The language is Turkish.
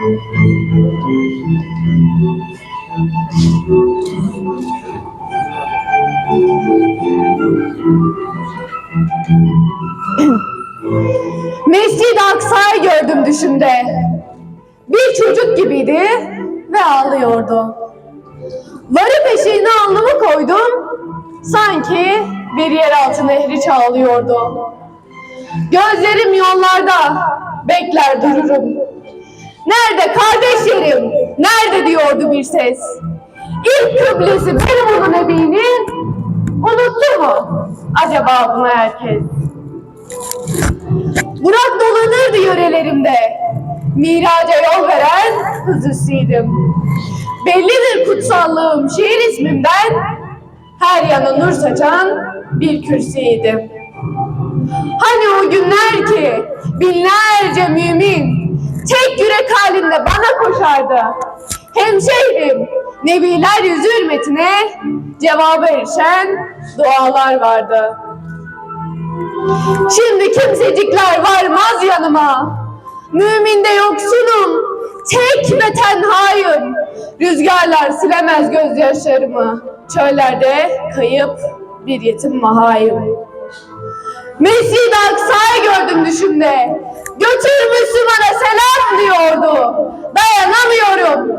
Mescid-i Aksa'yı gördüm düşümde. Bir çocuk gibiydi ve ağlıyordu. Varı peşine alnımı koydum. Sanki bir yeraltı nehri çağlıyordu. Gözlerim yollarda, bekler dururum. Nerede kardeşlerim, nerede diyordu bir ses. İlk kıblesi benim onun ebini, unuttu mu acaba bunu herkes? Burak dolanırdı yörelerimde. Miraca yol veren hızlısıydım. Bellidir kutsallığım şehir ismimden. Her yana nur saçan bir kürsüydim. Hani o günler ki binlerce mümin tek yürek halinde bana koşardı. Hemşehrim, nebiler yüzü hürmetine cevaba erişen dualar vardı. Şimdi kimsecikler varmaz yanıma. Müminde yoksunum, tek ve tenhayım. Rüzgarlar silemez gözyaşlarımı. Çöllerde kayıp bir yetim mahayım. Mescid-i Aksa'yı gördüm selam dayanamıyorum